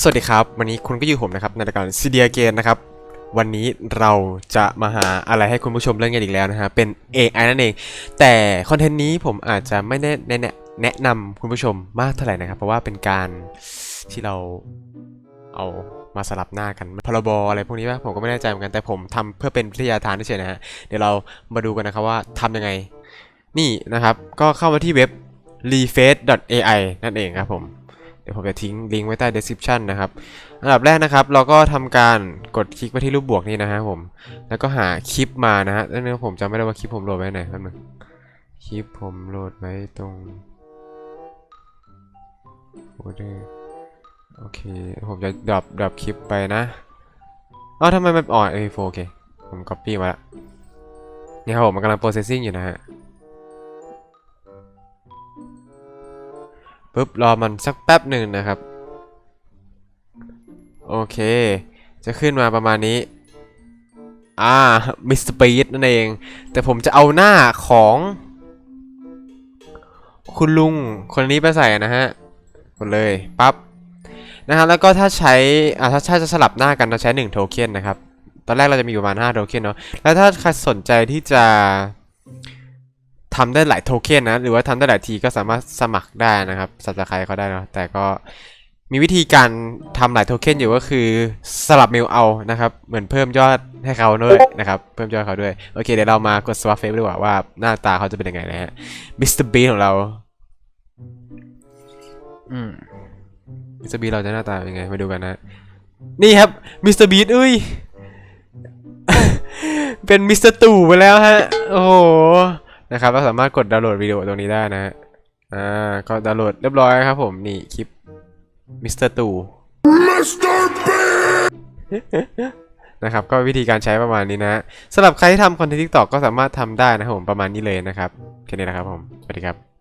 สวัสดีครับ วันนี้คุณก็อยู่ผมนะครับในรายการซีเดียเกนนะครับ วันนี้เราจะมาหาอะไรให้คุณผู้ชมเล่นกันอีกแล้วนะฮะเป็น AI นั่นเอง แต่คอนเทนต์นี้ผมอาจจะไม่ได้แนะแนะนำคุณผู้ชมมากเท่าไหร่นะครับ เพราะว่าเป็นการที่เราเอามาสลับหน้ากันพรบอะไรพวกนี้ป่ะผมก็ไม่แน่ใจเหมือนกันแต่ผมทำเพื่อเป็นวิทยาทานเฉยๆนะฮะเดี๋ยวเรามาดูกันนะครับว่าทำยังไง นี่นะครับ ก็เข้ามาที่เว็บ reface.ai นั่นเองครับผม ดี๋ยวผมจะทิ้งลิงก์ไว้ใต้ description นะครับ อันดับแรกนะครับ เราก็ทำการกดคลิกไปที่รูปบวกนี่นะฮะผม แล้วก็หาคลิปมานะฮะแล้วเนี่ยผมจำไม่ได้ว่าคลิปผมโหลดไว้ไหนครับนึงคลิปผมโหลดไว้ตรงโฟลเดอโอเค ผมจะดรอปดรอปคลิปไปนะอ้าทำไมมันอ่อนเอ้ยโอเค ผม copy มาละนี่ครับผมมันกำลัง processing อยู่นะฮะ ปุ๊บรอมันสักแป๊บหนึ่งนะครับ โอเค จะขึ้นมาประมาณนี้อ่ามิสเตอร์ปีดนั่นเอง แต่ผมจะเอาหน้าของ คุณลุงคนนี้ไปใส่นะฮะกดเลยปั๊บนะฮะแล้วก็ถ้าใช้อ่าถ้าใช้จะสลับหน้ากันเราใช้1โทเค็นนะครับ ตอนแรกเราจะมีอยู่ประมาณ5โทเค็นเนาะแล้วถ้าใครสนใจที่จะ ทำได้หลายโทเค็นนะ หรือว่าทำได้หลายทีก็สามารถสมัครได้นะครับสับสไครเขาได้เนาะแต่ก็มีวิธีการทำหลายโทเค็นอยู่ก็คือสลับเมลเอานะครับ เหมือนเพิ่มยอดให้เขาด้วยนะครับ เพิ่มยอดเขาด้วย โอเค เดี๋ยวเรามากด swap face ดีกว่าว่าหน้าตาเขาจะเป็นยังไงนะฮะมิสเตอร์บีของเรา อืมมิสเตอร์บีเราจะหน้าตาเป็นยังไง มาดูกันนะ นี่ครับมิสเตอร์บีเอ้ย เป็นมิสเตอร์ตู่ไปแล้วฮะ โอ้โห นะครับเราสามารถกดดาวน์โหลดวิดีโอตรงนี้ได้นะฮะอ่าก็ดาวน์โหลดเรียบร้อยครับผมนี่คลิปมิสเตอร์ตู่นะครับก็วิธีการใช้ประมาณนี้นะสำหรับใครที่ทำคอนเทนต์ทิกตอกก็สามารถทำได้นะครับผมประมาณนี้เลยนะครับแค่นี้นะครับผมสวัสดีครับ